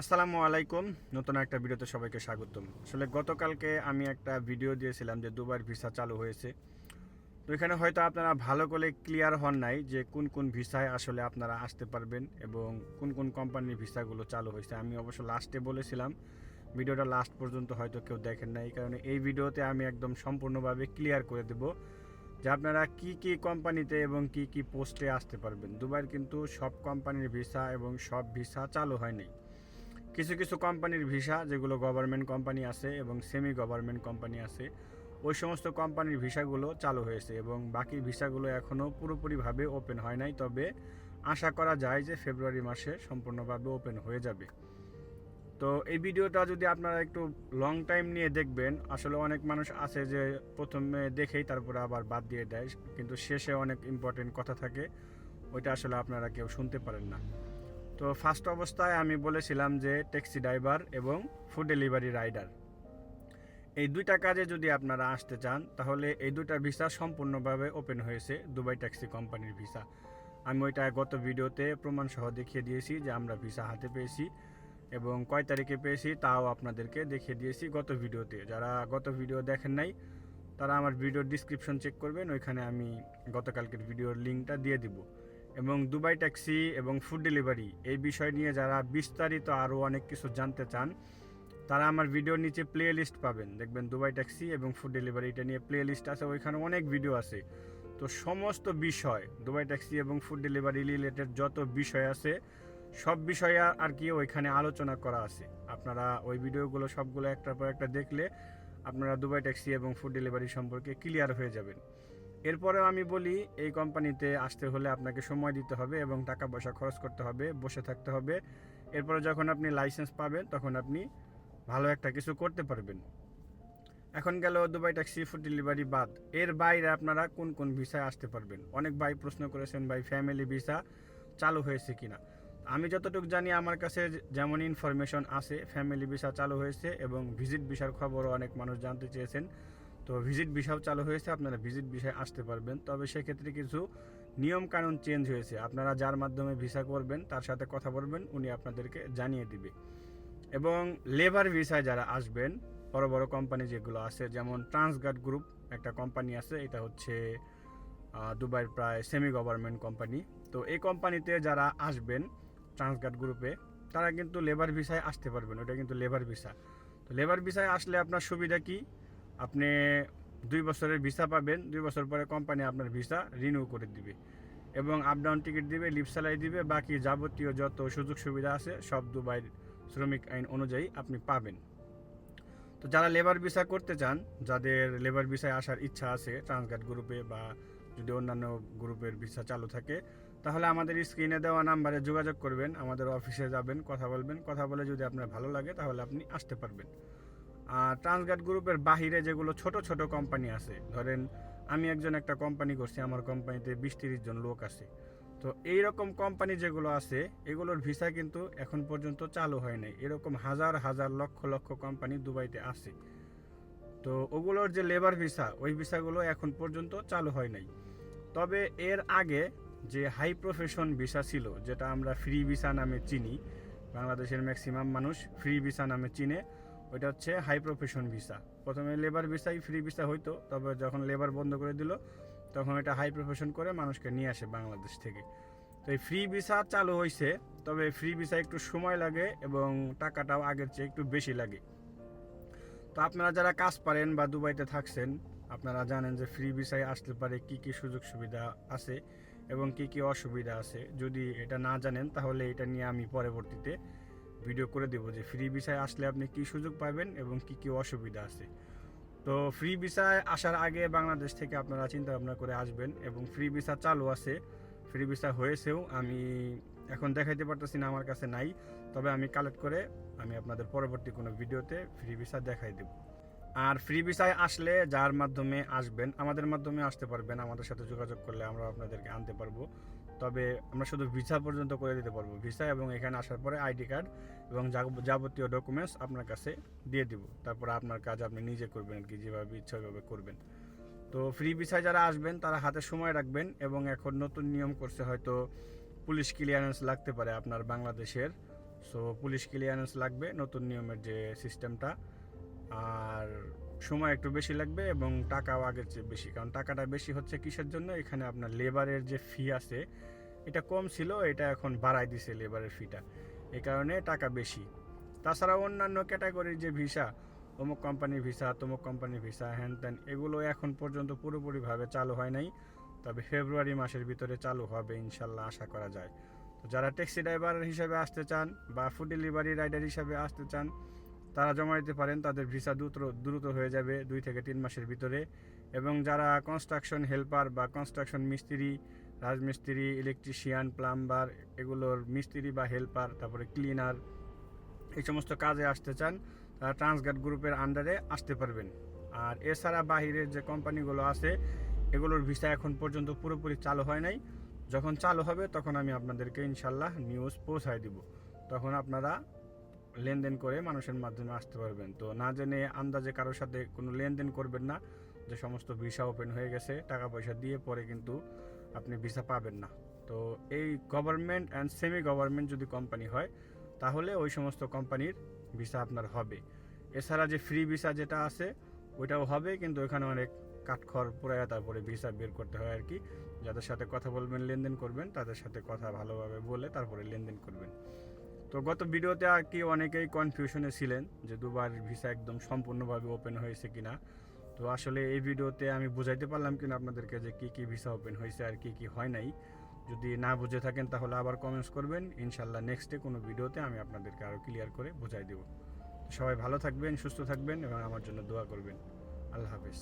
আসসালামু আলাইকুম। নতুন একটা ভিডিওতে সবাইকে স্বাগতম। আসলে গতকালকে আমি একটা ভিডিও দিয়েছিলাম যে দুবার ভিসা চালু হয়েছে। তো এখানে হয়তো আপনারা ভালো করে ক্লিয়ার হন নাই যে কোন কোন ভিসায় আসলে আপনারা আসতে পারবেন এবং কোন কোন কোম্পানির ভিসাগুলো চালু হয়েছে। আমি অবশ্য লাস্টে বলেছিলাম, ভিডিওটা লাস্ট পর্যন্ত হয়তো কেউ দেখেন নাই। কারণে এই ভিডিওতে আমি একদম সম্পূর্ণভাবে ক্লিয়ার করে দেব যে আপনারা কি কি কোম্পানিতে এবং কি কি পোস্টে আসতে পারবেন। দুবার কিন্তু সব কোম্পানির ভিসা এবং সব ভিসা চালু হয়নি। কিছু কিছু কোম্পানির ভিসা, যেগুলো গভর্নমেন্ট কোম্পানি আছে এবং সেমি গভর্নমেন্ট কোম্পানি আছে, ওই সমস্ত কোম্পানির ভিসাগুলো চালু হয়েছে এবং বাকি ভিসাগুলো এখনও পুরোপুরিভাবে ওপেন হয় নাই। তবে আশা করা যায় যে ফেব্রুয়ারি মাসে সম্পূর্ণভাবে ওপেন হয়ে যাবে। তো এই ভিডিওটা যদি আপনারা একটু লং টাইম নিয়ে দেখবেন, আসলে অনেক মানুষ আছে যে প্রথমে দেখেই তারপরে আবার বাদ দিয়ে দেয়, কিন্তু শেষে অনেক ইম্পর্টেন্ট কথা থাকে, ওইটা আসলে আপনারা কেউ শুনতে পারেন না। তো ফার্স্ট অবস্থায় আমি বলেছিলাম যে ট্যাক্সি ড্রাইভার এবং ফুড ডেলিভারি রাইডার এই দুইটা কাজে যদি আপনারা আসতে চান, তাহলে এই দুইটা ভিসা সম্পূর্ণভাবে ওপেন হয়েছে দুবাই ট্যাক্সি কোম্পানির ভিসা আমি ওইটা গত ভিডিওতে প্রমাণ সহ দেখিয়ে দিয়েছি যে আমরা ভিসা হাতে পেয়েছি এবং কয় তারিখে পেয়েছি তাও আপনাদেরকে দেখিয়ে দিয়েছি গত ভিডিওতে। যারা গত ভিডিও দেখেন নাই, তারা আমার ভিডিওর ডিসক্রিপশন চেক করবেন, ওইখানে আমি গতকালকের ভিডিওর লিঙ্কটা দিয়ে দিব। এবং দুবাই ট্যাক্সি এবং ফুড ডেলিভারি এই বিষয় নিয়ে যারা বিস্তারিত আরও অনেক কিছু জানতে চান, তারা আমার ভিডিওর নিচে প্লে লিস্ট পাবেন। দেখবেন দুবাই ট্যাক্সি এবং ফুড ডেলিভারি এটা নিয়ে প্লে লিস্ট আছে, ওইখানে অনেক ভিডিও আছে। তো সমস্ত বিষয়, দুবাই ট্যাক্সি এবং ফুড ডেলিভারি রিলেটেড যত বিষয় আছে, সব বিষয়ে আর কি ওইখানে আলোচনা করা আছে। আপনারা ওই ভিডিওগুলো সবগুলো একটার পর একটা দেখলে আপনারা দুবাই ট্যাক্সি এবং ফুড ডেলিভারি সম্পর্কে ক্লিয়ার হয়ে যাবেন। এরপরেও আমি বলি, এই কোম্পানিতে আসতে হলে আপনাকে সময় দিতে হবে এবং টাকা পয়সা খরচ করতে হবে, বসে থাকতে হবে। এরপরে যখন আপনি লাইসেন্স পাবেন, তখন আপনি ভালো একটা কিছু করতে পারবেন। এখন গেল দুবাই ট্যাক্সি, ফুড ডেলিভারি বাদ। এর বাইরে আপনারা কোন কোন ভিসায় আসতে পারবেন? অনেক ভাই প্রশ্ন করেছেন, ভাই, ফ্যামিলি ভিসা চালু হয়েছে কিনা? আমি যতটুকু জানি, আমার কাছে যেমন ইনফরমেশন আছে, ফ্যামিলি ভিসা চালু হয়েছে এবং ভিজিট ভিসার খবরও অনেক মানুষ জানতে চেয়েছেন। তো ভিজিট ভিসাও চালু হয়েছে, আপনারা ভিজিট ভিসায় আসতে পারবেন। তবে সেক্ষেত্রে কিছু নিয়ম কানুন চেঞ্জ হয়েছে। আপনারা যার মাধ্যমে ভিসা করবেন, তার সাথে কথা বলবেন, উনি আপনাদেরকে জানিয়ে দিবে। এবং লেবার ভিসায় যারা আসবেন, বড় বড় কোম্পানি যেগুলো আছে, যেমন ট্রান্সগার্ড গ্রুপ একটা কোম্পানি আছে, এটা হচ্ছে দুবাইয়ের প্রায় সেমি গভর্নমেন্ট কোম্পানি তো এই কোম্পানিতে যারা আসবেন ট্রান্সগার্ড গ্রুপে তারা কিন্তু লেবার ভিসায় আসতে পারবেন, ওটা কিন্তু লেবার ভিসা তো লেবার ভিসায় আসলে আপনার সুবিধা কি? আপনি দুই বছরের ভিসা পাবেন, দুই বছর পরে কোম্পানি আপনার ভিসা রিনিউ করে দিবে। এবং আপ ডাউন টিকিট দিবে লিপ স্যালারি দিবে, বাকি যাবতীয় যত সুযোগ সুবিধা আছে, সব দুবাইয়ের শ্রমিক আইন অনুযায়ী আপনি পাবেন। তো যারা লেবার ভিসা করতে চান, যাদের লেবার ভিসায় আসার ইচ্ছা আছে ট্রান্সগার্ড গ্রুপে বা যদি অন্যান্য গ্রুপের ভিসা চালু থাকে, তাহলে আমাদের স্ক্রিনে দেওয়া নাম্বারে যোগাযোগ করবেন, আমাদের অফিসে যাবেন, কথা বলবেন। কথা বলে যদি আপনার ভালো লাগে, তাহলে আপনি আসতে পারবেন। ট্রান্সগার্ড গ্রুপের বাহিরে যেগুলো ছোট ছোট কোম্পানি আছে, ধরেন আমি একজন একটা কোম্পানি করছি, আমার কোম্পানিতে বিশ, তিরিশ জন লোক আছে। তো এই রকম কোম্পানি যেগুলো আছে, এগুলোর ভিসা কিন্তু এখন পর্যন্ত চালু হয় নাই। এরকম হাজার হাজার, লক্ষ লক্ষ কোম্পানি দুবাইতে আছে। তো ওগুলোর যে লেবার ভিসা ওই ভিসাগুলো এখন পর্যন্ত চালু হয় নাই। তবে এর আগে যে হাই প্রফেশন ভিসা ছিল, যেটা আমরা ফ্রি ভিসা নামে চিনি, বাংলাদেশের ম্যাক্সিমাম মানুষ ফ্রি ভিসা নামে চিনে ওইটা হচ্ছে হাই প্রফেশন ভিসা প্রথমে লেবার ভিসাই ফ্রি ভিসা হইতো, তবে যখন লেবার বন্ধ করে দিল, তখন এটা হাই প্রফেশন করে মানুষকে নিয়ে আসে বাংলাদেশ থেকে। তো এই ফ্রি ভিসা চালু হয়েছে তবে ফ্রি ভিসা একটু সময় লাগে এবং টাকাটাও আগের চেয়ে একটু বেশি লাগে। তো আপনারা যারা কাজ পারেন বা দুবাইতে থাকছেন, আপনারা জানেন যে ফ্রি ভিসায় আসতে পারে কি কি সুযোগ সুবিধা আছে এবং কি কি অসুবিধা আছে। যদি এটা না জানেন, তাহলে এটা নিয়ে আমি পরবর্তীতে ভিডিও করে দেবো যে ফ্রি ভিসায় আসলে আপনি কি সুযোগ পাবেন এবং কি কি অসুবিধা আছে। তো ফ্রি ভিসায় আসার আগে বাংলাদেশ থেকে আপনারা চিন্তা ভাবনা করে আসবেন এবং ফ্রি ভিসা চালু আছে। ফ্রি ভিসা হয়েছেও আমি এখন দেখাইতে পারতেছি না, আমার কাছে নাই। তবে আমি কালেক্ট করে আমি আপনাদের পরবর্তী কোনো ভিডিওতে ফ্রি ভিসা দেখাই দেব। আর ফ্রি ভিসায় আসলে যার মাধ্যমে আসবেন, আমাদের মাধ্যমে আসতে পারবেন, আমাদের সাথে যোগাযোগ করলে আমরা আপনাদেরকে আনতে পারব। তবে আমরা শুধু ভিসা পর্যন্ত করে দিতে পারব। ভিসা এবং এখানে আসার পরে আইডি কার্ড এবং যাবতীয় ডকুমেন্টস আপনার কাছে দিয়ে দিব। তারপর আপনার কাজ আপনি নিজে করবেন আর কি যেভাবে ইচ্ছা ওইভাবে করবেন। তো ফ্রি ভিসায় যারা আসবেন, তারা হাতে সময় রাখবেন এবং এখন নতুন নিয়ম করছে হয়তো পুলিশ ক্লিয়ারেন্স লাগতে পারে আপনার বাংলাদেশের। সো পুলিশ ক্লিয়ারেন্স লাগবে নতুন নিয়মের যে সিস্টেমটা আর সময় একটু বেশি লাগবে এবং টাকাও আগের চেয়ে বেশি। কারণ টাকাটা বেশি হচ্ছে কিসের জন্য? এখানে আপনার লেবারের যে ফি আছে, এটা কম ছিল, এটা এখন বাড়াই দিছে লেবারের ফিটা এই কারণে টাকা বেশি। তাছাড়া অন্যান্য ক্যাটাগরির যে ভিসা অমুক কোম্পানির ভিসা তমুক কোম্পানির ভিসা হ্যান ত্যান, এগুলো এখন পর্যন্ত পুরোপুরিভাবে চালু হয় নাই। তবে ফেব্রুয়ারি মাসের ভিতরে চালু হবে ইনশাল্লাহ, আশা করা যায়। তো যারা ট্যাক্সি ড্রাইভার হিসেবে আসতে চান বা ফুড ডেলিভারি রাইডার হিসেবে আসতে চান তারা জমা দিতে পারেন, তাদের ভিসা দ্রুত দ্রুত হয়ে যাবে দুই থেকে তিন মাসের ভিতরে। এবং যারা কনস্ট্রাকশন হেল্পার বা কনস্ট্রাকশন মিস্ত্রি, রাজমিস্ত্রি ইলেকট্রিশিয়ান প্লাম্বার এগুলোর মিস্ত্রি বা হেল্পার তারপরে ক্লিনার এই সমস্ত কাজে আসতে চান, তারা ট্রান্সগার্ড গ্রুপের আন্ডারে আসতে পারবেন। আর এছাড়া বাহিরের যে কোম্পানিগুলো আছে, এগুলোর ভিসা এখন পর্যন্ত পুরোপুরি চালু হয় নাই। যখন চালু হবে, তখন আমি আপনাদেরকে ইনশাল্লাহ নিউজ পৌঁছায় দিব। তখন আপনারা লেনদেন করে মানুষের মাধ্যমে আসতে পারবেন। তো না জেনে আন্দাজে কারোর সাথে কোনো লেনদেন করবেন না, যে সমস্ত ভিসা ওপেন হয়ে গেছে টাকা পয়সা দিয়ে পরে কিন্তু আপনি ভিসা পাবেন না। তো এই গভর্নমেন্ট অ্যান্ড সেমি গভর্নমেন্ট যদি কোম্পানি হয়, তাহলে ওই সমস্ত কোম্পানির ভিসা আপনার হবে। এছাড়া যে ফ্রি ভিসা যেটা আছে, ওইটাও হবে, কিন্তু ওখানে অনেক কাঠখড় পুরাইয়া তারপরে ভিসা বের করতে হয় আর কি যাদের সাথে কথা বলবেন, লেনদেন করবেন, তাদের সাথে কথা ভালোভাবে বলে তারপরে লেনদেন করবেন। তো গত ভিডিওতে আর কি অনেকেই কনফিউশনে ছিলেন যে দুবার ভিসা একদম সম্পূর্ণভাবে ওপেন হয়েছে কিনা। তো আসলে এই ভিডিওতে আমি বুঝাইতে পারলাম কিনা আপনাদেরকে যে কি কি ভিসা ওপেন হয়েছে আর কি কি হয় নাই। যদি না বুঝে থাকেন তাহলে আবার কমেন্টস করবেন। ইনশাল্লাহ নেক্সটে কোনো ভিডিওতে আমি আপনাদেরকে আরও ক্লিয়ার করে বুঝাই দেব। সবাই ভালো থাকবেন, সুস্থ থাকবেন এবং আমার জন্য দোয়া করবেন। আল্লাহ হাফেজ।